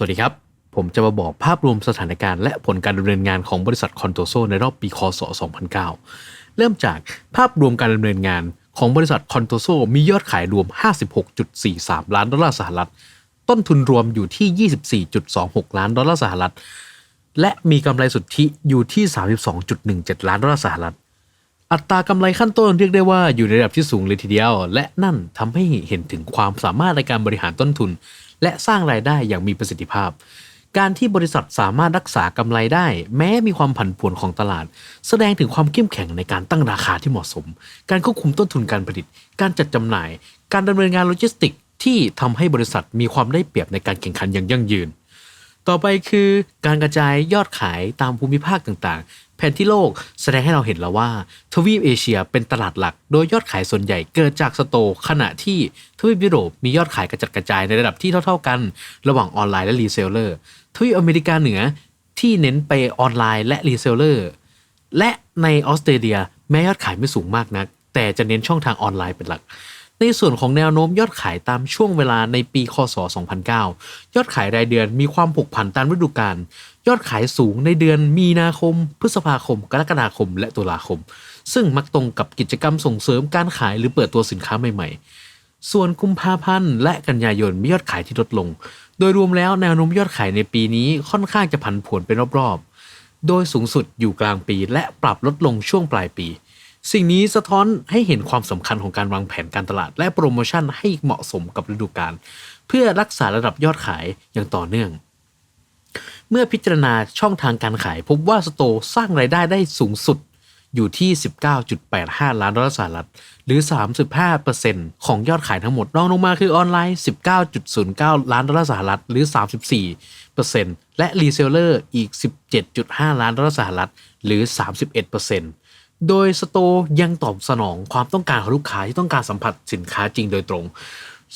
สวัสดีครับ ผมจะมาบอกภาพรวมสถานการณ์และผลการดำเนินงานของบริษัทคอนโตโซในรอบปีคศ 2009 เริ่มจากภาพรวมการดำเนินงานของบริษัทคอนโตโซมียอดขายรวม 56.43 ล้านดอลลาร์สหรัฐ ต้นทุนรวมอยู่ที่ 24.26 ล้านดอลลาร์สหรัฐ และมีกำไรสุทธิอยู่ที่ 32.17 ล้านดอลลาร์สหรัฐ อัตรากำไรขั้นต้นเรียกได้ว่าอยู่ในระดับที่สูงเลยทีเดียว และนั่นทำให้เห็นถึงความสามารถในการบริหารต้นทุน และสร้างรายได้อย่างมีประสิทธิภาพ การที่บริษัทสามารถรักษากำไรได้ แม้มีความผันผวนของตลาด แสดงถึงความเข้มแข็งในการตั้งราคาที่เหมาะสม การควบคุมต้นทุนการผลิต การจัดจำหน่าย การดำเนินงานโลจิสติกส์ที่ทำให้บริษัทมีความได้เปรียบในการแข่งขันอย่างยั่งยืน ต่อไปคือการกระจายยอดขายตามภูมิภาคต่างๆ แผนที่โลกแสดงให้เราเห็นแล้วว่า ทวีปเอเชียเป็นตลาดหลัก โดยยอดขายส่วนใหญ่เกิดจากสโตร์ขณะที่ทวีปยุโรปมียอดขายกระจัดกระจายในระดับที่เท่า ๆกัน ระหว่างออนไลน์และรีเซลเลอร์ ทวีปอเมริกาเหนือที่เน้นไปออนไลน์และรีเซลเลอร์ และในออสเตรเลียแม้ยอดขายไม่สูงมากนัก แต่จะเน้นช่องทางออนไลน์เป็นหลัก ในส่วนของแนวโน้มยอดขายตามช่วงเวลาในปี คศ 2009 ยอดขายรายเดือนมีความผกผันตามฤดูกาล ยอดขายสูงในเดือนมีนาคม พฤษภาคม กรกฎาคม และตุลาคม ซึ่งมักตรงกับกิจกรรมส่งเสริมการขายหรือเปิดตัวสินค้าใหม่ ๆ ส่วนกุมภาพันธ์และกันยายนมียอดขายที่ลดลง โดยรวมแล้วแนวโน้มยอดขายในปีนี้ค่อนข้างจะผันผวนเป็นรอบๆ โดยสูงสุดอยู่กลางปีและปรับลดลงช่วงปลายปี สิ่งนี้สะท้อนให้เห็นความสำคัญของการวางแผนการตลาด และโปรโมชั่นให้เหมาะสมกับฤดูกาลเพื่อรักษาระดับยอดขายอย่างต่อเนื่อง เมื่อพิจารณาช่องทางการขาย พบว่าสโตสร้างรายได้ได้สูงสุดอยู่ที่ 19.85 ล้านดอลลาร์สหรัฐ หรือ 35%ของยอดขายทั้งหมด รองลงมาคือออนไลน์ 19.09 ล้านดอลลาร์สหรัฐ หรือ 34%และรีเซลเลอร์อีก 17.5 ล้านดอลลาร์สหรัฐ หรือ 31% โดยสโตร์ยังตอบสนองความต้องการของลูกค้าที่ต้องการสัมผัสสินค้าจริงโดยตรง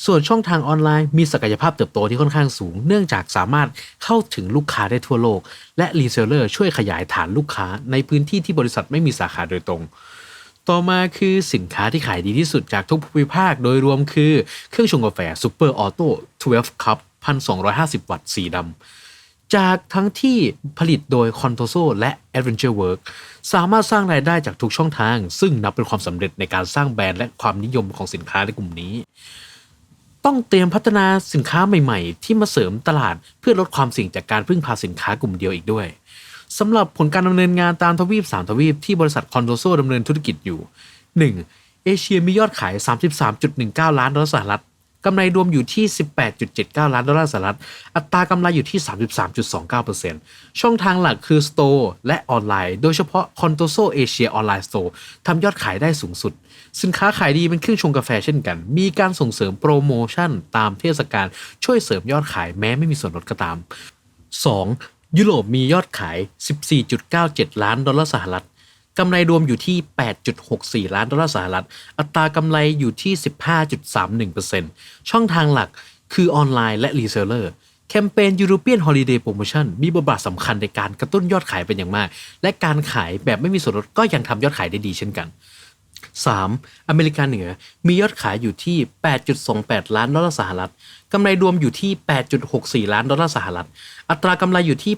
ส่วนช่องทางออนไลน์มีศักยภาพเติบโตที่ค่อนข้างสูง เนื่องจากสามารถเข้าถึงลูกค้าได้ทั่วโลก และรีเซลเลอร์ช่วยขยายฐานลูกค้าในพื้นที่ที่บริษัทไม่มีสาขาโดยตรง ต่อมาคือสินค้าที่ขายดีที่สุดจากทุกภูมิภาคโดยรวมคือ เครื่องชงกาแฟ Super Auto 12 Cup 1250 วัตต์สีดำ จากทั้งที่ผลิตโดย c o n t o s o และ Adventure Work สามารถสร้างรายได้จากทุกช่องทาง ซึ่งนับเป็นความสำเร็จในการสร้างแบรนด์และความนิยมของสินค้าในกลุ่มนี้ ต้องเตรียมพัฒนาสินค้าใหม่ ๆ ที่มาเสริมตลาดเพื่อลดความเสี่ยงจากการพึ่งพาสินค้ากลุ่มเดียวอีกด้วยสำหรับผลการดำเนินงานตามทวีป 3 ทวีปที่บริษัทคอนโดโซดำเนินธุรกิจอยู่ 1. เอเชียมียอดขาย 33.19 ล้านดอลลาร์สหรัฐ กำไรรวมอยู่ที่ 18.79 ล้านดอลลาร์สหรัฐ อัตรากำไรอยู่ที่ 33.29%ช่องทางหลักคือ Store และออนไลน์ โดยเฉพาะ c o n t o s o Asia Online Store ทำยอดขายได้สูงสุด สินค้าขายดีเป็นเครื่องชงกาแฟเช่นกัน มีการส่งเสริมโปรโมชั่นตามเทศกาลช่วยเสริมยอดขายแม้ไม่มีส่วนลดก็ตาม 2. ยุโรปมียอดขาย 14.97 ล้านดอลลาร์สหรัฐ กำไรรวมอยู่ที่ 8.64 ล้านดอลลาร์สหรัฐ อัตรากำไรอยู่ที่ 15.31%ช่องทางหลักคือออนไลน์และรีเซลเลอร์ แคมเปญ European Holiday Promotion มีบทบาทสำคัญในการกระตุ้นยอดขายเป็นอย่างมาก และการขายแบบไม่มีส่วนลดก็ยังทำยอดขายได้ดีเช่นกัน 3. อเมริกาเหนือมียอดขายอยู่ที่ 8.28 ล้านดอลลาร์สหรัฐกำไรรวมอยู่ที่ 8.64 ล้านดอลลาร์สหรัฐ อัตรากำไรอยู่ที่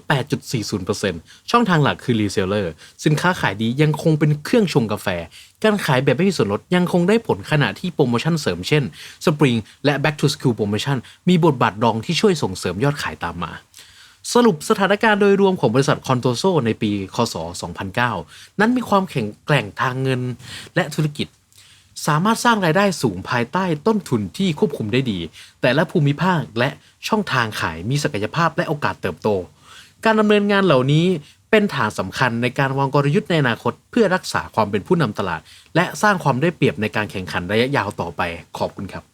8.40%ช่องทางหลักคือรีเซลเลอร์ สินค้าขายดียังคงเป็นเครื่องชงกาแฟ การขายแบบไม่มีส่วนลดยังคงได้ผลขณะที่โปรโมชั่นเสริมเช่น Spring และ Back to School Promotion มีบทบาทรองที่ช่วยส่งเสริมยอดขายตามมา สรุปสถานการณ์โดยรวมของบริษัทคอนโตโซในปี คศ 2009 นั้นมีความแข็งแกร่งทางเงินและธุรกิจ สามารถสร้างรายได้สูงภายใต้ต้นทุนที่ควบคุมได้ดี แต่ละภูมิภาคและช่องทางขายมีศักยภาพและโอกาสเติบโต การดำเนินงานเหล่านี้เป็นฐานสำคัญในการวางกลยุทธ์ในอนาคต เพื่อรักษาความเป็นผู้นำตลาด และสร้างความได้เปรียบในการแข่งขันระยะยาวต่อไปขอบคุณครับ